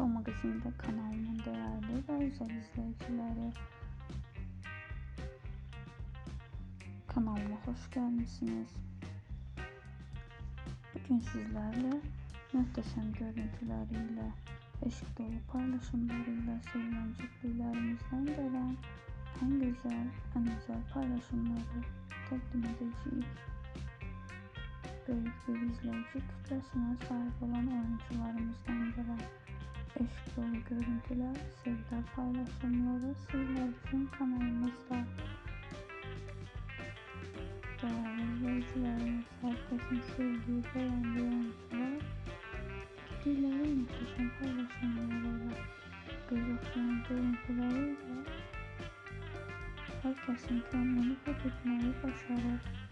Show Magazine'de kanalımın değerli ve özel izleyicileri kanalıma hoş gelmişsiniz. Bugün sizlerle muhteşem görüntüleriyle, eşik dolu paylaşımlarıyla sevilen cütlülerimizden gelen en güzel, en özel paylaşımları takdim edeceğim. Büyük bir izleyici kütlesine sahip olan oyuncularımızdan gelen eşik dolu görüntüler, sevgiler paylaşımları sizler için kanalımızda. Değerli izleyicilerimiz, herkesin sevdiği, beğendiği oyuncular, dileri muhteşem paylaşımlarıyla, göz okşayan görüntüleriyle herkesin gönlünü fethetmeyi başarır.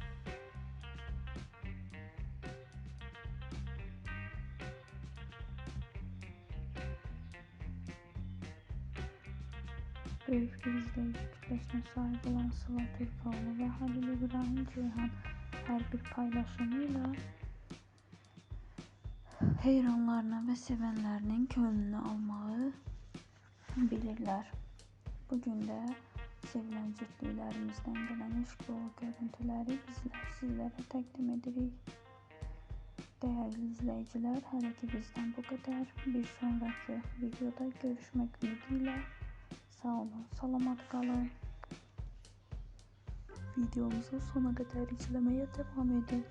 Frevki %45-ə sahib olan Sıla Türkoğlu və Halil İbrahim Ceyhan hər bir paylaşımı ilə heyranlarına və sevənlərinin könlünü almağı bilirlər. Bu gün də sevilən cütlüklərimizdən gələn eşq dolu görüntüləri bizlər sizlərə təqdim edirik. Dəyərli izləyicilər, hələ ki bizdən bu qədər. Bir sonrakı videoda görüşmək ümidi ilə Sağ olun, selamat kalın. Videomuzu sona kadar izlemeye devam edin.